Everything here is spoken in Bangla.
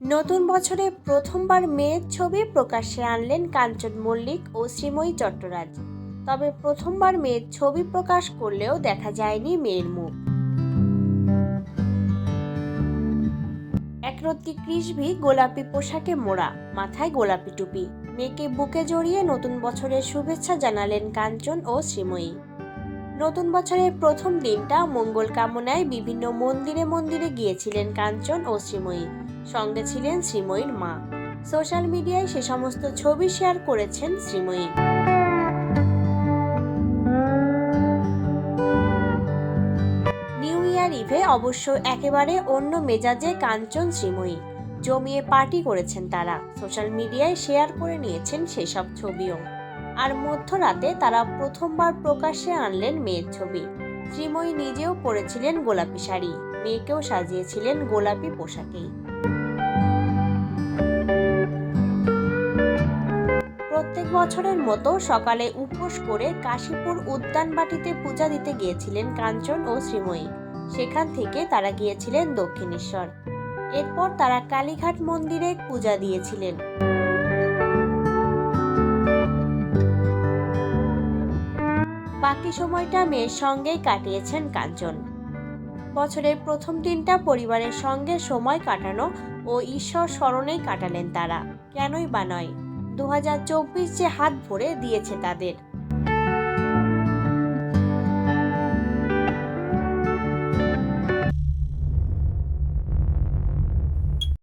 নতুন বছরে প্রথমবার মেয়ের ছবি প্রকাশ্যে আনলেন কাঞ্চন মল্লিক ও শ্রীময়ী চট্টরাজ। তবে প্রথমবার মেয়ের ছবি প্রকাশ করলেও দেখা যায়নি মেয়ের মুখ। একরত্তি কৃষভি গোলাপি পোশাকে মোড়া, মাথায় গোলাপি টুপি। মেয়েকে বুকে জড়িয়ে নতুন বছরের শুভেচ্ছা জানালেন কাঞ্চন ও শ্রীময়ী। নতুন বছরের প্রথম দিনটা মঙ্গল কামনায় বিভিন্ন মন্দিরে মন্দিরে গিয়েছিলেন কাঞ্চন ও শ্রীময়ী। সঙ্গে ছিলেন শ্রীময়ীর মা। সোশ্যাল মিডিয়ায় সে সমস্ত ছবি শেয়ার করেছেন শ্রীময়ী। নিউ ইয়ার ইভে অবশ্য একেবারে অন্য মেজাজে কাঞ্চন শ্রীময়ী। জমিয়ে পার্টি করেছেন তারা। সোশ্যাল মিডিয়ায় শেয়ার করে নিয়েছেন সেসব ছবিও। আর মধ্যরাতে তারা প্রথমবার প্রকাশ্যে আনলেন মেয়ের ছবি। শ্রীময়ী নিজেও পরেছিলেন গোলাপি শাড়ি, মেয়েকেও সাজিয়েছিলেন গোলাপি পোশাকেই। প্রত্যেক বছরের মতো সকালে উপোস করে কাশীপুর উদ্যানবাটিতে পূজা দিতে গিয়েছিলেন কাঞ্চন ও শ্রীময়ী। সেখান থেকে তারা গিয়েছিলেন দক্ষিণেশ্বর। এরপর তারা কালীঘাট মন্দিরে পূজা দিয়েছিলেন। বাকি সময়টা মেয়ের সঙ্গেই কাটিয়েছেন কাঞ্চন। বছরের প্রথম দিনটা পরিবারের সঙ্গে সময় কাটানো ও ঈশ্বর স্মরণেই কাটালেন তারা। কেনই বা নয় দু যে হাত ভরে দিয়েছে তাদের।